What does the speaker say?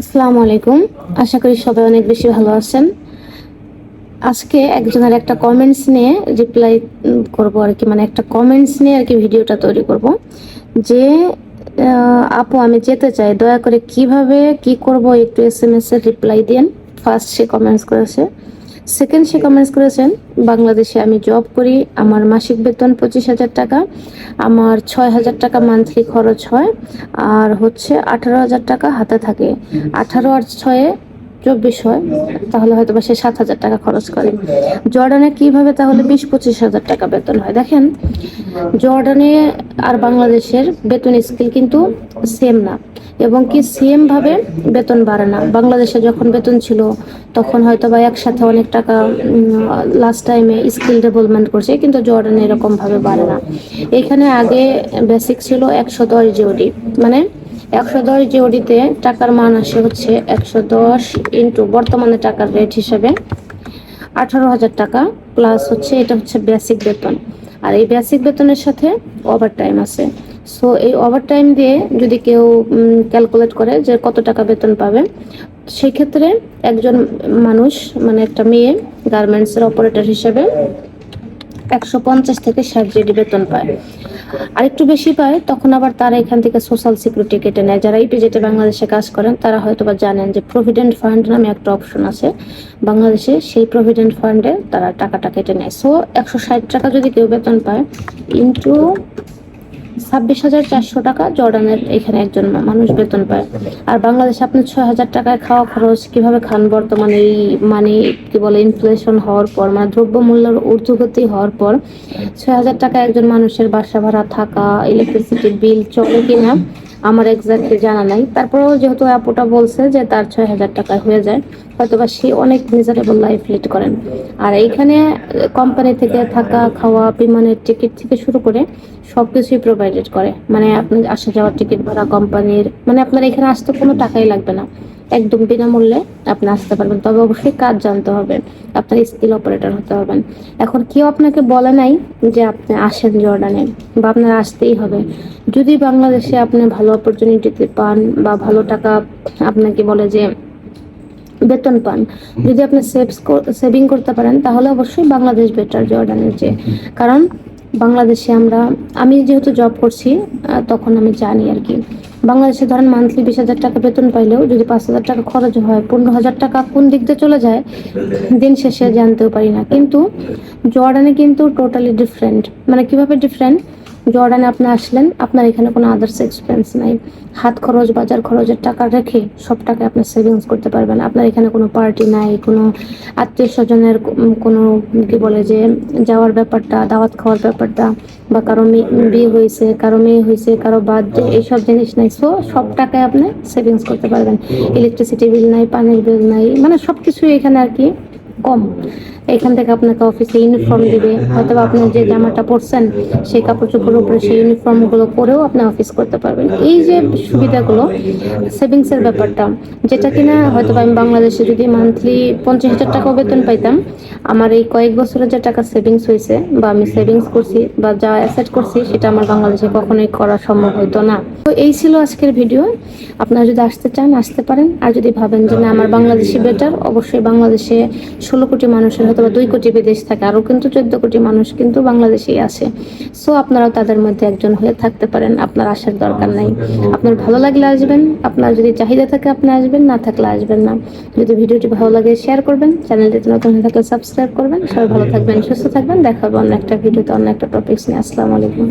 আসসালামু আলাইকুম। আশা করি সবাই অনেক বেশি ভালো আছেন। আজকে একজনের একটা কমেন্টস নিয়ে রিপ্লাই করব আর কি মানে একটা কমেন্টস নিয়ে আর কি ভিডিওটা তৈরি করব। যে আপু আমি যেতে চাই, দয়া করে কীভাবে, কি করব একটু এস এম এস এর রিপ্লাই দেন। ফার্স্ট সে কমেন্টস করেছে। সেকেন্ড সে কমেন্টস করেছেন, বাংলাদেশে আমি জব করি, আমার মাসিক বেতন পঁচিশ হাজার টাকা, আমার ছয় হাজার টাকা মান্থলি খরচ হয়, আর হচ্ছে আঠারো হাজার টাকা হাতে থাকে। আঠারো আর ছয়ে চব্বিশ হয়, তাহলে হয়তো বা সে সাত হাজার টাকা খরচ করে। জর্ডানে কীভাবে তাহলে বিশ পঁচিশ হাজার টাকা বেতন হয়? দেখেন, জর্ডানে আর বাংলাদেশের বেতন স্কেল কিন্তু সেম না, এবং কি সেম ভাবে বেতন বাড়ে না। বাংলাদেশে যখন বেতন ছিল, তখন হয়তো বা একসাথে অনেক টাকা লাস্ট টাইমে স্কিল ডেভেলপমেন্ট করছে, কিন্তু জর্ডানে এরকম ভাবে বাড়ে না। এখানে আগে বেসিক ছিল একশো দশ জিওডি মানে একশো দশ জিওডিতে টাকার মান আসে হচ্ছে একশো দশ ইন্টু বর্তমানে টাকার রেট হিসেবে আঠারো হাজার টাকা, প্লাস হচ্ছে এটা হচ্ছে বেসিক বেতন। আর এই বেসিক বেতনের সাথে ওভার টাইম আছে। সো এই ওভার টাইম দিয়ে যদি কেউ ক্যালকুলেট করে যে কত টাকা বেতন পাবে সেই ক্ষেত্রে একজন মানুষ মানে একটা মেয়ে গার্মেন্টসের অপারেটর হিসেবে একশো পঞ্চাশ থেকে ষাট জিডি বেতন পায়। আর একটু বেশি পায়, তখন আবার তারা এখান থেকে সোশ্যাল সিকিউরিটি কেটে নেয়। যারা এই পিজেটে বাংলাদেশে কাজ করেন, তারা হয়তো বা জানেন যে প্রভিডেন্ট ফান্ড নামে একটা অপশন আছে। বাংলাদেশে সেই প্রভিডেন্ট ফান্ডে তারা টাকাটা কেটে নেয়। সো একশো ষাট টাকা যদি কেউ বেতন পায় ইন্টু ছাব্বিশ হাজার চারশো টাকা জর্ডানের এখানে একজন মানুষ বেতন পায়। আর বাংলাদেশে আপনি ছয় হাজার টাকায় খাওয়া খরচ কীভাবে খান? বর্তমানে এই মানে কি বলে ইনফ্লেশন হওয়ার পর মানে দ্রব্যমূল্যের ঊর্ধ্বগতি হওয়ার পর ছয় হাজার টাকা একজন মানুষের বাসা ভাড়া থাকা ইলেকট্রিসিটি বিল চলে কিনা আমার এক্স্যাক্টলি জানা নাই। তারপরেও যেহেতু আপুটা বলছে যে তার ছয় হাজার টাকা হয়ে যায় হয়তো বা সে অনেক মিজারেবল লাইফ লিড করেন। আর এইখানে কোম্পানি থেকে থাকা, খাওয়া, বিমানের টিকিট থেকে শুরু করে সব কিছুই প্রোভাইডেড করে। মানে আপনি আসা যাওয়ার টিকিট ভাড়া কোম্পানির মানে আপনার এখানে আসতে কোনো টাকাই লাগবে না। একদম বিনামূল্যে আপনি আসতে পারবেন। তবে অবশ্যই কাজ জানতে হবে। আপনার স্কিল অপারেটর হতে হবেন এখন কেউ আপনাকে বলে নাই যে আপনি আসেন জর্ডানে বা আপনার আসতেই হবে। যদি বাংলাদেশে আপনি ভালো অপরচুনিটিতে পান বা ভালো টাকা আপনাকে বলে যে বেতন পান, যদি আপনি সেভস সেভিং করতে পারেন, তাহলে অবশ্যই বাংলাদেশ বেটার জর্ডানের চেয়ে। কারণ বাংলাদেশে আমরা, আমি যেহেতু জব করছি তখন আমি জানি আর কি। বাংলাদেশে ধরেন মান্থলি বিশ হাজার টাকা বেতন পাইলেও যদি পাঁচ হাজার টাকা খরচ হয়, পনেরো হাজার টাকা কোন দিক দিয়ে চলে যায়, দিন শেষে জানতেও পারি না। কিন্তু জর্ডানে কিন্তু টোটালি ডিফারেন্ট মানে কীভাবে ডিফারেন্ট জর্ডানে আপনি আসলেন, আপনার এখানে কোনো আদার্স এক্সপেন্স নাই। হাত খরচ, বাজার খরচের টাকা রেখে সব টাকা আপনি সেভিংস করতে পারবেন। আপনার এখানে কোনো পার্টি নাই, কোনো আত্মীয় স্বজনের কোনো কি বলে যে যাওয়ার ব্যাপারটা, দাওয়াত খাওয়ার ব্যাপারটা, বা কারও বিয়ে হয়েছে, কারও মেয়ে হয়েছে, কারও বার্থডে, এইসব জিনিস নাই। সো সব টাকায় আপনি সেভিংস করতে পারবেন। ইলেকট্রিসিটি বিল নাই, পানির বিল নাই মানে সব কিছুই এখানে আর কি কম। এখান থেকে আপনাকে অফিসে ইউনিফর্ম দিবে। হয়তো বা আপনি যে জামাটা পরছেন সেই কাপড় চোপড়ের উপরে সেই ইউনিফর্মগুলো পরেও আপনি অফিস করতে পারবেন। এই যে সুবিধাগুলো সেভিংস এর ব্যাপারটা যেটা কিনা হয়তো আমি বাংলাদেশে যদি মান্থলি পঞ্চাশ হাজার টাকা বেতন পাইতাম আমার এই কয়েক বছরের যে টাকা সেভিংস হয়েছে বা আমি সেভিংস করছি বা যা অ্যাসেট করছি সেটা আমার বাংলাদেশে কখনোই করা সম্ভব হতো না। তো এই ছিল আজকের ভিডিও আপনারা যদি আসতে চান আসতে পারেন। আর যদি ভাবেন যে না আমার বাংলাদেশি বেটার অবশ্যই বাংলাদেশে ষোলো কোটি মানুষের হয়তো বা দুই কোটি বিদেশ থাকে, আরও কিন্তু চোদ্দ কোটি মানুষ কিন্তু বাংলাদেশেই আছে। সো আপনারাও তাদের মধ্যে একজন হয়ে থাকতে পারেন, আপনার আসার দরকার নাই। আপনার ভালো লাগলে আসবেন, আপনার যদি চাহিদা থাকে আপনি আসবেন, না থাকলে আসবেন না। যদি ভিডিওটি ভালো লাগে শেয়ার করবেন, চ্যানেলটিতে নতুন হয়ে থাকলে সাবস্ক্রাইব করবেন। সবাই ভালো থাকবেন, সুস্থ থাকবেন, দেখা হবে অন্য একটা ভিডিওতে অন্য একটা টপিক্স নিয়ে। আসসালামু আলাইকুম।